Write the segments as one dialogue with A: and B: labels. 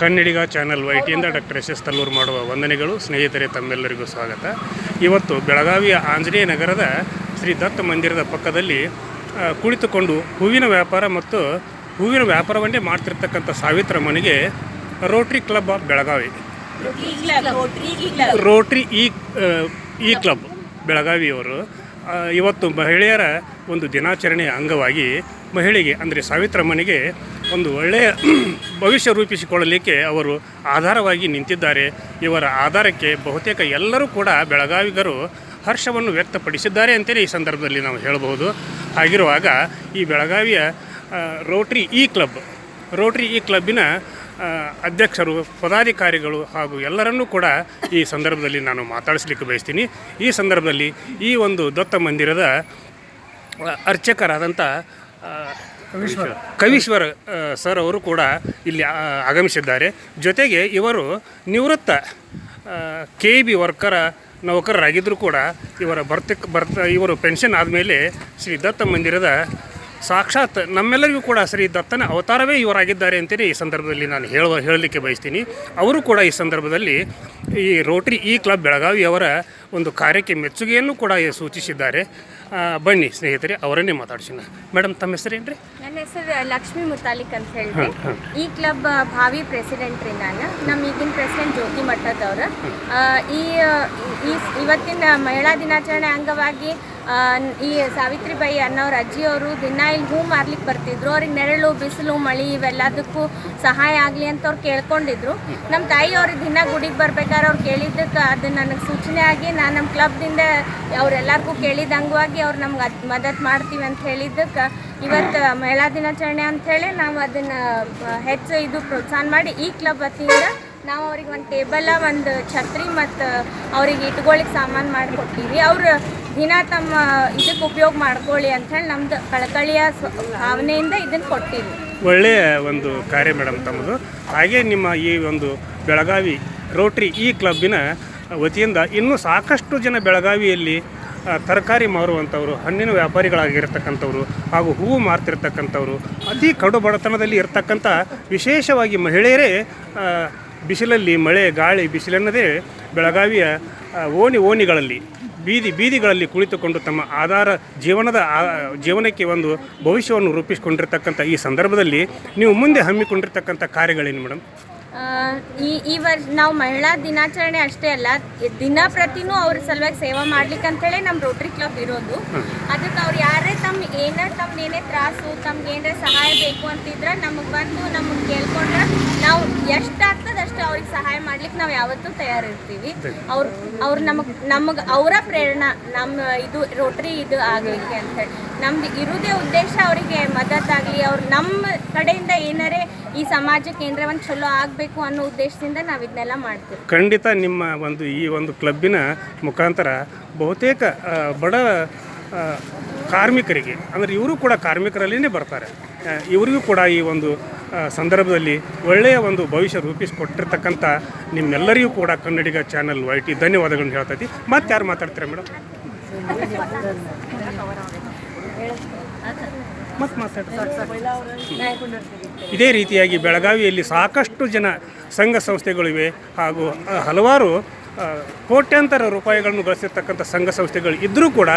A: ಕನ್ನಡಿಗ channel ವೈಟಿಯಿಂದ doctor S S Tallur ಮಾಡುವ ವಂದನೆಗಳು. ಸ್ನೇಹಿತರೆ ತಮ್ಮೆಲ್ಲರಿಗೂ ಸ್ವಾಗತ. ಇವತ್ತು ಬೆಳಗಾವಿಯ ಆಂಜನೇಯ ನಗರದ ಶ್ರೀ ದತ್ತ ಮಂದಿರದ ಪಕ್ಕದಲ್ಲಿ ಕುಳಿತುಕೊಂಡು ಹೂವಿನ ವ್ಯಾಪಾರ ಮತ್ತು ಹೂವಿನ ವ್ಯಾಪಾರವನ್ನೇ ಮಾಡ್ತಿರ್ತಕ್ಕಂಥ ಮನೆಗೆ rotary club of Belagavi. Rotary ah, E club ಬೆಳಗಾವಿಯವರು ಇವತ್ತು ಮಹಿಳೆಯರ ಒಂದು ದಿನಾಚರಣೆಯ ಅಂಗವಾಗಿ ಮಹಿಳೆಗೆ ಅಂದರೆ ಸಾವಿತ್ರಮ್ಮನಿಗೆ ಒಂದು ಒಳ್ಳೆಯ ಭವಿಷ್ಯ ರೂಪಿಸಿಕೊಳ್ಳಲಿಕ್ಕೆ ಅವರು ಆಧಾರವಾಗಿ ನಿಂತಿದ್ದಾರೆ. ಇವರ ಆಧಾರಕ್ಕೆ ಬಹುತೇಕ ಎಲ್ಲರೂ ಕೂಡ ಬೆಳಗಾವಿಗರು ಹರ್ಷವನ್ನು ವ್ಯಕ್ತಪಡಿಸಿದ್ದಾರೆ ಅಂತಲೇ ಈ ಸಂದರ್ಭದಲ್ಲಿ ನಾವು ಹೇಳಬಹುದು. ಹಾಗಿರುವಾಗ ಈ ಬೆಳಗಾವಿಯ rotary E club, rotary E ಕ್ಲಬ್ಬಿನ ಅಧ್ಯಕ್ಷರು, ಪದಾಧಿಕಾರಿಗಳು ಹಾಗೂ ಎಲ್ಲರನ್ನೂ ಕೂಡ ಈ ಸಂದರ್ಭದಲ್ಲಿ ನಾನು ಮಾತಾಡಿಸ್ಲಿಕ್ಕೆ ಬಯಸ್ತೀನಿ. ಈ ಸಂದರ್ಭದಲ್ಲಿ ಈ ಒಂದು ದತ್ತ ಮಂದಿರದ ಅರ್ಚಕರಾದಂಥ ಕವೀಶ್ವರ. ಸರ್ ಅವರು ಕೂಡ ಇಲ್ಲಿ ಆಗಮಿಸಿದ್ದಾರೆ. ಜೊತೆಗೆ ಇವರು ನಿವೃತ್ತ ಕೆ ಬಿ ವರ್ಕರ ನೌಕರರಾಗಿದ್ದರೂ ಕೂಡ ಇವರ ಬರ್ತ ಬರ್ತ, ಇವರು ಪೆನ್ಷನ್ ಆದಮೇಲೆ ಶ್ರೀ ದತ್ತ ಮಂದಿರದ ಸಾಕ್ಷಾತ್ ನಮ್ಮೆಲ್ಲರಿಗೂ ಕೂಡ ಶ್ರೀ ದತ್ತನ ಅವತಾರವೇ ಇವರಾಗಿದ್ದಾರೆ ಅಂತೇಳಿ ಈ ಸಂದರ್ಭದಲ್ಲಿ ನಾನು ಹೇಳುವ, ಹೇಳಲಿಕ್ಕೆ ಬಯಸ್ತೀನಿ. ಅವರು ಕೂಡ ಈ ಸಂದರ್ಭದಲ್ಲಿ ಈ ರೋಟ್ರಿ ಈ ಕ್ಲಬ್ ಬೆಳಗಾವಿಯವರ ಒಂದು ಕಾರ್ಯಕ್ಕೆ ಮೆಚ್ಚುಗೆಯನ್ನು ಕೂಡ ಸೂಚಿಸಿದ್ದಾರೆ. ಬನ್ನಿ ಸ್ನೇಹಿತರೆ ಅವರನ್ನೇ ಮಾತಾಡ್ಸೋಣ. ಮೇಡಮ್ ತಮ್ಮ ಹೆಸರೇನು ರೀ
B: ನನ್ನ ಹೆಸರು ಲಕ್ಷ್ಮಿ ಮುತಾಲಿಕ್ ಅಂತ ಹೇಳಿ ಈ ಕ್ಲಬ್ ಭಾವಿ ಪ್ರೆಸಿಡೆಂಟ್ ರೀ ನಾನು. ನಮ್ಮ ಈಗಿನ ಪ್ರೆಸಿಡೆಂಟ್ ಜ್ಯೋತಿ ಮಠದವರು. ಈ ಇವತ್ತಿನ ಮಹಿಳಾ ದಿನಾಚರಣೆ ಅಂಗವಾಗಿ ಈ ಸಾವಿತ್ರಿಬಾಯಿ ಅನ್ನೋರ ಅಜ್ಜಿಯವರು ದಿನ ಇಲ್ಲಿ ಹೂ ಮಾರ್ಲಿಕ್ಕೆ ಬರ್ತಿದ್ರು. ಅವ್ರಿಗೆ ನೆರಳು ಬಿಸಿಲು ಮಳಿ ಇವೆಲ್ಲದಕ್ಕೂ ಸಹಾಯ ಆಗಲಿ ಅಂತ ಅವ್ರು ಕೇಳ್ಕೊಂಡಿದ್ರು. ನಮ್ಮ ತಾಯಿ ಅವ್ರಿಗೆ ದಿನ ಗುಡಿಗೆ ಬರ್ಬೇಕಾದ್ರೆ ಅವ್ರು ಕೇಳಿದ್ದಕ್ಕೆ, ಅದು ನನಗೆ ಸೂಚನೆ ಆಗಿ ನಾನು ನಮ್ಮ ಕ್ಲಬ್ದಿಂದ ಅವರೆಲ್ಲರಿಗೂ ಕೇಳಿದ ಅಂಗವಾಗಿ ಅವ್ರು ನಮ್ಗೆ ಅದು ಮದತ್ ಮಾಡ್ತೀವಿ ಅಂತ ಹೇಳಿದ್ದಕ್ಕೆ. ಇವತ್ತು ಮಹಿಳಾ ದಿನಾಚರಣೆ ಅಂಥೇಳಿ ನಾವು ಅದನ್ನು ಹೆಚ್ಚು ಇದು ಪ್ರೋತ್ಸಾಹ ಮಾಡಿ ಈ ಕ್ಲಬ್ ವತಿಯಿಂದ ನಾವು ಅವ್ರಿಗೆ ಒಂದು ಟೇಬಲ, ಒಂದು ಛತ್ರಿ ಮತ್ತು ಅವ್ರಿಗೆ ಇಟ್ಕೊಳ್ಳಿಕ್ಕೆ ಸಾಮಾನು ಮಾಡಿಕೊಟ್ಟಿವಿ. ಅವರು ದಿನ ತಮ್ಮ ಇದಕ್ಕೆ ಉಪಯೋಗ ಮಾಡ್ಕೊಳ್ಳಿ ಅಂಥೇಳಿ ನಮ್ದು ಕಳಕಳಿಯ ಭಾವನೆಯಿಂದ ಇದನ್ನು ಕೊಟ್ಟಿವಿ.
A: ಒಳ್ಳೆಯ ಒಂದು ಕಾರ್ಯ ಮೇಡಮ್ ತಮ್ಮದು ಹಾಗೆ ನಿಮ್ಮ ಈ ಒಂದು ಬೆಳಗಾವಿ ರೋಟ್ರಿ ಈ ಕ್ಲಬ್ಬಿನ ವತಿಯಿಂದ ಇನ್ನೂ ಸಾಕಷ್ಟು ಜನ ಬೆಳಗಾವಿಯಲ್ಲಿ ತರಕಾರಿ ಮಾರುವಂಥವ್ರು, ಹಣ್ಣಿನ ವ್ಯಾಪಾರಿಗಳಾಗಿರ್ತಕ್ಕಂಥವ್ರು ಹಾಗೂ ಹೂವು ಮಾರ್ತಿರ್ತಕ್ಕಂಥವ್ರು, ಅತಿ ಕಡು ಬಡತನದಲ್ಲಿ ಇರ್ತಕ್ಕಂಥ ವಿಶೇಷವಾಗಿ ಮಹಿಳೆಯರೇ ಬಿಸಿಲಲ್ಲಿ ಮಳೆ, ಗಾಳಿ, ಬಿಸಿಲೆನ್ನದೇ ಬೆಳಗಾವಿಯ ಓಣಿ ಓಣಿಗಳಲ್ಲಿ, ಬೀದಿ ಬೀದಿಗಳಲ್ಲಿ ಕುಳಿತುಕೊಂಡು ತಮ್ಮ ಆಧಾರ ಜೀವನದ ಜೀವನಕ್ಕೆ ಒಂದು ಭವಿಷ್ಯವನ್ನು ರೂಪಿಸಿಕೊಂಡಿರ್ತಕ್ಕಂಥ ಈ ಸಂದರ್ಭದಲ್ಲಿ ನೀವು ಮುಂದೆ ಹಮ್ಮಿಕೊಂಡಿರ್ತಕ್ಕಂಥ ಕಾರ್ಯಗಳೇನು ಮೇಡಮ್?
B: ಈ ಈ ವರ್ಷ ನಾವು ಮಹಿಳಾ ದಿನಾಚರಣೆ ಅಷ್ಟೇ ಅಲ್ಲ ದಿನ ಪ್ರತಿನೂ ಅವ್ರ ಸಲುವಾಗಿ ಸೇವಾ ಮಾಡ್ಲಿಕ್ಕೆ ಅಂತೇಳಿ ನಮ್ಮ ರೋಟ್ರಿ ಕ್ಲಬ್ ಇರೋದು. ಅದಕ್ಕೆ ಅವ್ರು ಯಾರೇ ತಮ್ಮ ಏನೇ ತಮ್ಮ ಏನೇ ತ್ರಾಸು ತಮ್ಗೆ ಏನಾರ ಸಹಾಯ ಬೇಕು ಅಂತಿದ್ರೆ ನಮಗೆ ಬಂದು ನಮಗೆ ಕೇಳ್ಕೊಂಡ್ರೆ ನಾವು ಎಷ್ಟು ಅವ್ರಿಗೆ ಸಹಾಯ ಮಾಡ್ಲಿಕ್ಕೆ ನಾವು ಯಾವತ್ತೂ ತಯಾರಿರ್ತೀವಿ. ಅವ್ರು ಅವ್ರು ನಮಗೆ ನಮಗೆ ಅವರ ಪ್ರೇರಣಾ ನಮ್ಮ ಇದು ರೋಟ್ರಿ ಇದು ಆಗಲಿಕ್ಕೆ ಅಂತೇಳಿ ನಮ್ದು ಇರುವುದೇ ಉದ್ದೇಶ ಅವರಿಗೆ ಮದತ್ತಾಗಲಿ ಅವ್ರು ನಮ್ಮ ಕಡೆಯಿಂದ ಏನಾರೇ ಈ ಸಮಾಜಕ್ಕೆ ಏನಾರ ಒಂದು ಚಲೋ ಆಗಬೇಕು ಅನ್ನೋ ಉದ್ದೇಶದಿಂದ ನಾವು ಇದನ್ನೆಲ್ಲ ಮಾಡ್ತೀವಿ.
A: ಖಂಡಿತ ನಿಮ್ಮ ಒಂದು ಈ ಒಂದು ಕ್ಲಬ್ಬಿನ ಮುಖಾಂತರ ಬಹುತೇಕ ಬಡ ಕಾರ್ಮಿಕರಿಗೆ, ಅಂದರೆ ಇವರು ಕೂಡ ಕಾರ್ಮಿಕರಲ್ಲಿನೇ ಬರ್ತಾರೆ. ಇವರಿಗೂ ಕೂಡ ಈ ಒಂದು ಸಂದರ್ಭದಲ್ಲಿ ಒಳ್ಳೆಯ ಒಂದು ಭವಿಷ್ಯ ರೂಪಿಸಿಕೊಟ್ಟಿರ್ತಕ್ಕಂಥ ನಿಮ್ಮೆಲ್ಲರಿಗೂ ಕೂಡ ಕನ್ನಡಿಗ ಚಾನಲ್ ವೈ ಟಿ ಧನ್ಯವಾದಗಳನ್ನು ಹೇಳ್ತೈತಿ ಮತ್ತೆ ಯಾರು ಮಾತಾಡ್ತೀರಾ ಮೇಡಮ್? ಮತ್ತೆ ಮಾತಾಡ್ತಾರೆ? ಇದೇ ರೀತಿಯಾಗಿ ಬೆಳಗಾವಿಯಲ್ಲಿ ಸಾಕಷ್ಟು ಜನ ಸಂಘ ಸಂಸ್ಥೆಗಳಿವೆ ಹಾಗೂ ಹಲವಾರು ಕೋಟ್ಯಾಂತರ ರೂಪಾಯಿಗಳನ್ನು ಗಳಿಸಿರ್ತಕ್ಕಂಥ ಸಂಘ ಸಂಸ್ಥೆಗಳು ಇದ್ದರೂ ಕೂಡ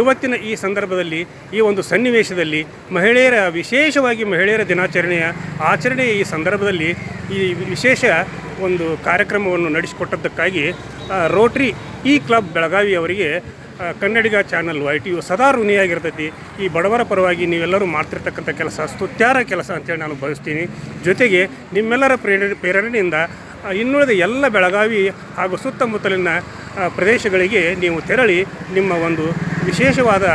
A: ಇವತ್ತಿನ ಈ ಸಂದರ್ಭದಲ್ಲಿ, ಈ ಒಂದು ಸನ್ನಿವೇಶದಲ್ಲಿ ಮಹಿಳೆಯರ, ವಿಶೇಷವಾಗಿ ಮಹಿಳೆಯರ ದಿನಾಚರಣೆಯ ಆಚರಣೆಯ ಈ ಸಂದರ್ಭದಲ್ಲಿ ಈ ವಿಶೇಷ ಒಂದು ಕಾರ್ಯಕ್ರಮವನ್ನು ನಡೆಸಿಕೊಟ್ಟದ್ದಕ್ಕಾಗಿ ರೋಟ್ರಿ ಈ ಕ್ಲಬ್ ಬೆಳಗಾವಿ ಅವರಿಗೆ Kannadiga channel Y T you ಸದಾ ಋಣಿಯಾಗಿರ್ತೈತಿ. ಈ ಬಡವರ ಪರವಾಗಿ ನೀವೆಲ್ಲರೂ ಮಾಡ್ತಿರ್ತಕ್ಕಂಥ ಕೆಲಸ, ಸ್ತುತ್ಯಾರ ಕೆಲಸ ಅಂತೇಳಿ ನಾನು ಭಾವಿಸ್ತೀನಿ. ಜೊತೆಗೆ ನಿಮ್ಮೆಲ್ಲರ ಪ್ರೇರಣೆ, ಪ್ರೇರಣೆಯಿಂದ ಇನ್ನುಳಿದ ಎಲ್ಲ ಬೆಳಗಾವಿ ಹಾಗೂ ಸುತ್ತಮುತ್ತಲಿನ ಪ್ರದೇಶಗಳಿಗೆ ನೀವು ತೆರಳಿ ನಿಮ್ಮ ಒಂದು ವಿಶೇಷವಾದ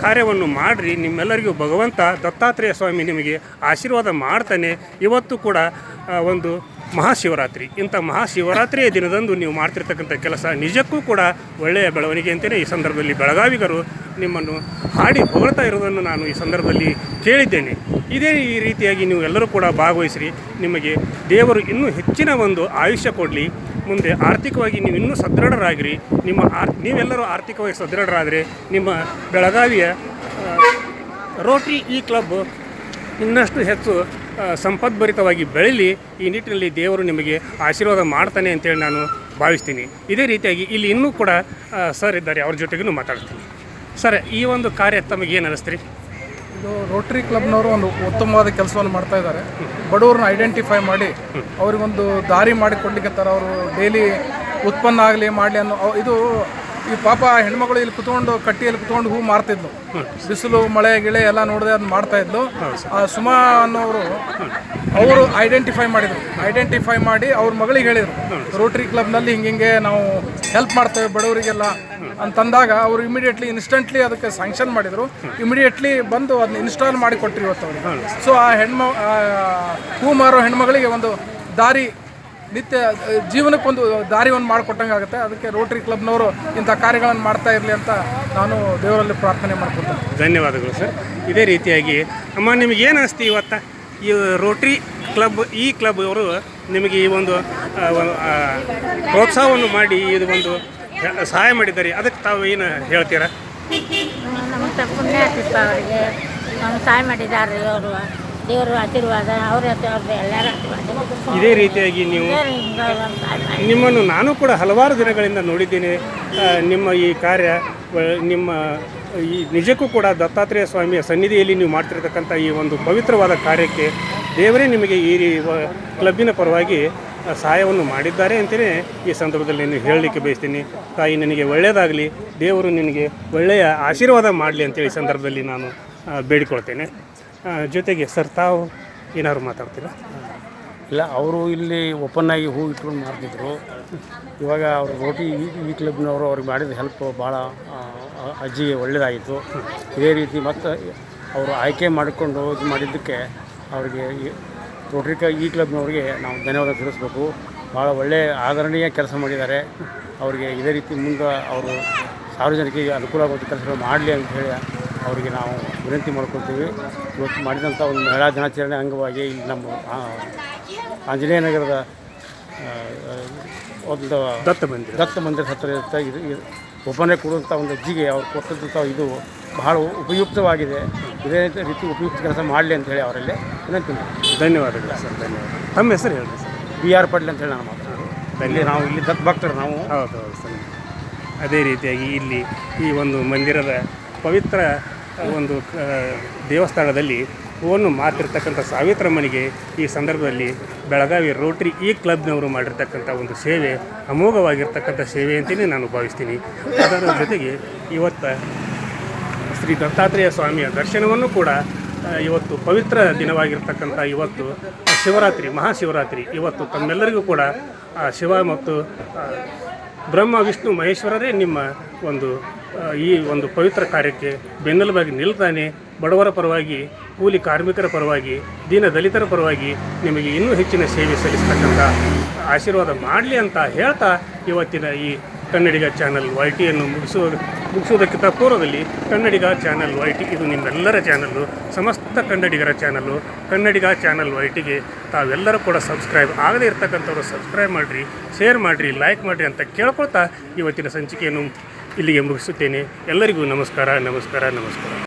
A: ಕಾರ್ಯವನ್ನು ಮಾಡಿರಿ. ನಿಮ್ಮೆಲ್ಲರಿಗೂ ಭಗವಂತ ದತ್ತಾತ್ರೇಯ ಸ್ವಾಮಿ ನಿಮಗೆ ಆಶೀರ್ವಾದ ಮಾಡ್ತಾನೆ. ಇವತ್ತು ಕೂಡ ಒಂದು ಮಹಾಶಿವರಾತ್ರಿ. ಇಂಥ ಮಹಾಶಿವರಾತ್ರಿಯ ದಿನದಂದು ನೀವು ಮಾಡ್ತಿರ್ತಕ್ಕಂಥ ಕೆಲಸ ನಿಜಕ್ಕೂ ಕೂಡ ಒಳ್ಳೆಯ ಬೆಳವಣಿಗೆ ಅಂತಲೇ ಈ ಸಂದರ್ಭದಲ್ಲಿ ಬೆಳಗಾವಿಗರು ನಿಮ್ಮನ್ನು ಹಾಡಿ ಹೊಗಳ್ತಾ ಇರೋದನ್ನು ನಾನು ಈ ಸಂದರ್ಭದಲ್ಲಿ ಕೇಳಿದ್ದೇನೆ. ಇದೇ ಈ ರೀತಿಯಾಗಿ ನೀವು ಎಲ್ಲರೂ ಕೂಡ ಭಾಗವಹಿಸಿರಿ. ನಿಮಗೆ ದೇವರು ಇನ್ನೂ ಹೆಚ್ಚಿನ ಒಂದು ಆಯುಷ್ಯ ಕೊಡಲಿ. ಮುಂದೆ ಆರ್ಥಿಕವಾಗಿ ನೀವು ಇನ್ನೂ ಸದೃಢರಾಗಿರಿ. ನಿಮ್ಮ ಆರ್ ನೀವೆಲ್ಲರೂ ಆರ್ಥಿಕವಾಗಿ ಸದೃಢರಾದರೆ ನಿಮ್ಮ ಬೆಳಗಾವಿಯ ರೋಟಿ ರೋಟ್ರಿ ಈ ಕ್ಲಬ್ ಇನ್ನಷ್ಟು ಹೆಚ್ಚು ಸಂಪದ್ಭರಿತವಾಗಿ ಬೆಳೀಲಿ ಈ ನಿಟ್ಟಿನಲ್ಲಿ ದೇವರು ನಿಮಗೆ ಆಶೀರ್ವಾದ ಮಾಡ್ತಾನೆ ಅಂತೇಳಿ ನಾನು ಭಾವಿಸ್ತೀನಿ. ಇದೇ ರೀತಿಯಾಗಿ ಇಲ್ಲಿ ಇನ್ನೂ ಕೂಡ ಸರ್ ಇದ್ದಾರೆ, ಅವ್ರ ಜೊತೆಗೂ ಮಾತಾಡ್ತೀನಿ. ಸರ್, ಈ ಒಂದು ಕಾರ್ಯ ತಮಗೆ ಏನು ಅನ್ನಿಸ್ತೀರಿ
C: ಇದು ರೋಟ್ರಿ ಕ್ಲಬ್ನವರು ಒಂದು ಉತ್ತಮವಾದ ಕೆಲಸವನ್ನು ಮಾಡ್ತಾ ಇದ್ದಾರೆ. ಬಡವ್ರನ್ನ ಐಡೆಂಟಿಫೈ ಮಾಡಿ, ಅವರಿಗೊಂದು ದಾರಿ ಮಾಡಿಕೊಡ್ಲಿಕ್ಕೆ ಅವರು ಡೈಲಿ ಉತ್ಪನ್ನ ಆಗಲಿ, ಮಾಡಲಿ ಅನ್ನೋ, ಇದು ಈ ಪಾಪ ಹೆಣ್ಮಗಳು ಇಲ್ಲಿ ಕುತ್ಕೊಂಡು ಕಟ್ಟಿಯಲ್ಲಿ ಕುತ್ಕೊಂಡು ಹೂ ಮಾರ್ತಿದ್ಲು. ಬಿಸಿಲು, ಮಳೆ, ಗಿಳೆ ಎಲ್ಲ ನೋಡದೆ ಅದನ್ನ ಮಾಡ್ತಾ ಇದ್ಲು. ಸುಮಾ ಅನ್ನೋರು ಅವರು ಐಡೆಂಟಿಫೈ ಮಾಡಿದ್ರು. ಐಡೆಂಟಿಫೈ ಮಾಡಿ ಅವ್ರ ಮಗಳಿಗೆ ಹೇಳಿದ್ರು. ರೋಟರಿ ಕ್ಲಬ್ನಲ್ಲಿ ಹಿಂಗಿಂಗೆ ನಾವು ಹೆಲ್ಪ್ ಮಾಡ್ತೇವೆ ಬಡವರಿಗೆಲ್ಲ ಅಂತಂದಾಗ ಅವರು ಇಮಿಡಿಯೇಟ್ಲಿ ಇನ್ಸ್ಟೆಂಟ್ಲಿ ಅದಕ್ಕೆ ಸ್ಯಾಂಕ್ಷನ್ ಮಾಡಿದ್ರು. ಇಮಿಡಿಯೇಟ್ಲಿ ಬಂದು ಅದನ್ನ ಇನ್ಸ್ಟಾಲ್ ಮಾಡಿ ಕೊಟ್ಟರು ಇವತ್ತು ಅವರು. ಸೊ ಆ ಹೆಣ್ಮ ಹೂ ಮಾರೋ ಹೆಣ್ಮಗಳಿಗೆ ಒಂದು ದಾರಿ ನಿತ್ಯ ಜೀವನಕ್ಕೊಂದು ದಾರಿವನ್ನು ಒಂದು ಮಾಡಿಕೊಟ್ಟಂಗೆ ಆಗುತ್ತೆ. ಅದಕ್ಕೆ ರೋಟರಿ ಕ್ಲಬ್ನವರು ಇಂಥ ಕಾರ್ಯಗಳನ್ನು ಮಾಡ್ತಾ ಇರಲಿ ಅಂತ ನಾನು ದೇವರಲ್ಲಿ ಪ್ರಾರ್ಥನೆ ಮಾಡ್ಕೊತೇನೆ
A: ಧನ್ಯವಾದಗಳು ಸರ್. ಇದೇ ರೀತಿಯಾಗಿ ಅಮ್ಮ ನಿಮಗೆ ಏನು ಅನಿಸ್ತಿ ಇವತ್ತು? ಈ ರೋಟ್ರಿ ಕ್ಲಬ್ ಈ ಕ್ಲಬ್ ಅವರು ನಿಮಗೆ ಈ ಒಂದು ಪ್ರೋತ್ಸಾಹವನ್ನು ಮಾಡಿ ಇದು ಒಂದು ಸಹಾಯ ಮಾಡಿದ್ದಾರೆ. ಅದಕ್ಕೆ ತಾವು ಏನು ಹೇಳ್ತೀರಾ?
D: ನಮ್ಮ ಸಹಾಯ ಮಾಡಿದ್ದಾರೆ ಅವರು ದೇವರು ಆಶೀರ್ವಾದ ಅವ್ರ ಎಲ್ಲರ ಆಶೀರ್ವಾದ.
A: ಇದೇ ರೀತಿಯಾಗಿ ನೀವು ನಿಮ್ಮನ್ನು ನಾನು ಕೂಡ ಹಲವಾರು ದಿನಗಳಿಂದ ನೋಡಿದ್ದೇನೆ. ಆ, ನಿಮ್ಮ ಈ ಕಾರ್ಯ ವ- ನಿಮ್ಮ ಈ ನಿಜಕ್ಕೂ ಕೂಡ ದತ್ತಾತ್ರೇಯ ಸ್ವಾಮಿಯ ಸನ್ನಿಧಿಯಲ್ಲಿ ನೀವು ಮಾಡ್ತಿರ್ತಕ್ಕಂಥ ಈ ಒಂದು ಪವಿತ್ರವಾದ ಕಾರ್ಯಕ್ಕೆ ದೇವರೇ ನಿಮಗೆ ಈ ರೀ- ವ- ಕ್ಲಬ್ಬಿನ ಪರವಾಗಿ ಆ, ಸಹಾಯವನ್ನು ಮಾಡಿದ್ದಾರೆ ಅಂತಲೇ ಈ ಸಂದರ್ಭದಲ್ಲಿ ನಾನು ಹೇಳಲಿಕ್ಕೆ ಬಯಸ್ತೀನಿ. ತಾಯಿ ನಿನಗೆ ಒಳ್ಳೆಯದಾಗಲಿ ದೇವರು ನಿನಗೆ ಒಳ್ಳೆಯ ಆಶೀರ್ವಾದ ಮಾಡಲಿ ಅಂತೇಳಿ ಈ ಸಂದರ್ಭದಲ್ಲಿ ನಾನು ಆ, ಬೇಡಿಕೊಳ್ತೇನೆ. ಜೊತೆಗೆ ಸರ್, ತಾವು ಏನಾದ್ರು ಮಾತಾಡ್ತೀರಾ?
E: ಇಲ್ಲ, ಅವರು ಇಲ್ಲಿ ಓಪನ್ ಆಗಿ ಹೂ ಇಟ್ಕೊಂಡು ಮಾಡ್ತಿದ್ರು ಇವಾಗ ಅವರು ರೋಟಿ ಈ ಕ್ಲಬ್ನವರು ಅವ್ರಿಗೆ ಮಾಡಿದ ಹೆಲ್ಪ್ ಭಾಳ ಅಜ್ಜಿಗೆ ಒಳ್ಳೆಯದಾಯಿತು ಇದೇ ರೀತಿ ಮತ್ತು ಅವರು ಆಯ್ಕೆ ಮಾಡಿಕೊಂಡು ಇದು ಮಾಡಿದ್ದಕ್ಕೆ ಅವರಿಗೆ ಕ, ಈ ಕ್ಲಬ್ನವ್ರಿಗೆ ನಾವು ಧನ್ಯವಾದ ತಿಳಿಸ್ಬೇಕು. ಭಾಳ ಒಳ್ಳೆಯ ಆದರಣೀಯ ಕೆಲಸ ಮಾಡಿದ್ದಾರೆ. ಅವರಿಗೆ ಇದೇ ರೀತಿ ಮುಂದೆ ಅವರು ಸಾರ್ವಜನಿಕರಿಗೆ ಅನುಕೂಲ ಆಗೋದು ಕೆಲಸಗಳು ಮಾಡಲಿ ಅಂತ ಹೇಳಿ ಅವರಿಗೆ ನಾವು ವಿನಂತಿ ಮಾಡ್ಕೊಳ್ತೀವಿ. ಇವತ್ತು ಮಾಡಿದಂಥ ಒಂದು ಮಹಿಳಾ ದಿನಾಚರಣೆ ಅಂಗವಾಗಿ ಇಲ್ಲಿ ನಮ್ಮ ಆಂಜನೇಯ ನಗರದ ಒಂದು
A: ದತ್ತ ಮಂದಿರ.
E: ದತ್ತ ಮಂದಿರ ಹತ್ತಿರ ಇರುತ್ತೆ ಇದು ಒಬ್ಬನೇ ಕೊಡುವಂಥ ಒಂದು ಅಜ್ಜಿಗೆ ಅವ್ರು ಕೊಟ್ಟಂಥ ಇದು ಬಹಳ ಉಪಯುಕ್ತವಾಗಿದೆ. ಇದೇ ರೀತಿ ಉಪಯುಕ್ತ ಕೆಲಸ ಮಾಡಲಿ ಅಂತ ಹೇಳಿ ಅವರಲ್ಲಿ ವಿನಂತಿ.
A: ಧನ್ಯವಾದಗಳು ಸರ್ ಧನ್ಯವಾದ ತಮ್ಮ ಹೆಸರು ಹೇಳಿ ಸರ್.
E: ಬಿ ಆರ್ ಪಾಟೀಲ್ ಅಂತೇಳಿ ನಾನು ಮಾತಾಡೋದು. ಇಲ್ಲಿ ನಾವು ಇಲ್ಲಿ ದತ್ತ ಭಕ್ತರು ನಾವು.
A: ಹೌದು ಹೌದು ಸರ್. ಅದೇ ರೀತಿಯಾಗಿ ಇಲ್ಲಿ ಈ ಒಂದು ಮಂದಿರದ ಪವಿತ್ರ ಒಂದು ದೇವಸ್ಥಾನದಲ್ಲಿ ಹೂವನ್ನು ಮಾತಿರ್ತಕ್ಕಂಥ ಸಾವಿತ್ರಮ್ಮನಿಗೆ ಈ ಸಂದರ್ಭದಲ್ಲಿ ಬೆಳಗಾವಿ ರೋಟ್ರಿ ಈ ಕ್ಲಬ್ನವರು ಮಾಡಿರ್ತಕ್ಕಂಥ ಒಂದು ಸೇವೆ, ಅಮೋಘವಾಗಿರ್ತಕ್ಕಂಥ ಸೇವೆ ಅಂತಲೇ ನಾನು ಭಾವಿಸ್ತೀನಿ. ಅದರ ಜೊತೆಗೆ ಇವತ್ತು ಶ್ರೀ ದತ್ತಾತ್ರೇಯ ಸ್ವಾಮಿಯ ದರ್ಶನವನ್ನು ಕೂಡ ಇವತ್ತು ಪವಿತ್ರ ದಿನವಾಗಿರ್ತಕ್ಕಂಥ ಇವತ್ತು ಶಿವರಾತ್ರಿ, ಮಹಾಶಿವರಾತ್ರಿ ಇವತ್ತು ತಮ್ಮೆಲ್ಲರಿಗೂ ಕೂಡ ಶಿವ ಮತ್ತು ಬ್ರಹ್ಮ, ವಿಷ್ಣು, ಮಹೇಶ್ವರರೇ ನಿಮ್ಮ ಒಂದು ಈ ಒಂದು ಪವಿತ್ರ ಕಾರ್ಯಕ್ಕೆ ಬೆನ್ನೆಲುಬಾಗಿ ನಿಲ್ತಾನೆ. ಬಡವರ ಪರವಾಗಿ, ಕೂಲಿ ಕಾರ್ಮಿಕರ ಪರವಾಗಿ, ದೀನ ದಲಿತರ ಪರವಾಗಿ ನಿಮಗೆ ಇನ್ನೂ ಹೆಚ್ಚಿನ ಸೇವೆ ಸಲ್ಲಿಸ್ತಕ್ಕಂಥ ಆಶೀರ್ವಾದ ಮಾಡಲಿ ಅಂತ ಹೇಳ್ತಾ ಇವತ್ತಿನ ಈ ಕನ್ನಡಿಗ ಚಾನಲ್ ವೈ ಟಿಯನ್ನು ಮುಗಿಸುವ ಮುಗಿಸುವುದಕ್ಕಿಂತ ಪೂರ್ವದಲ್ಲಿ ಕನ್ನಡಿಗ ಚಾನಲ್ ವೈ ಟಿ ಇದು ನಿಮ್ಮೆಲ್ಲರ ಚಾನಲ್ಲು. ಸಮಸ್ತ ಕನ್ನಡಿಗರ ಚಾನಲ್ಲು. ಕನ್ನಡಿಗ ಚಾನಲ್ ವೈ ಟಿಗೆ ತಾವೆಲ್ಲರೂ ಕೂಡ ಸಬ್ಸ್ಕ್ರೈಬ್ ಆಗದೇ ಇರತಕ್ಕಂಥವ್ರು ಸಬ್ಸ್ಕ್ರೈಬ್ ಮಾಡಿರಿ, ಶೇರ್ ಮಾಡಿರಿ, ಲೈಕ್ ಮಾಡಿರಿ ಅಂತ ಕೇಳ್ಕೊಳ್ತಾ ಇವತ್ತಿನ ಸಂಚಿಕೆಯನ್ನು ಇಲ್ಲಿಗೆ ಮುಗಿಸುತ್ತೇನೆ. ಎಲ್ಲರಿಗೂ ನಮಸ್ಕಾರ ನಮಸ್ಕಾರ ನಮಸ್ಕಾರ.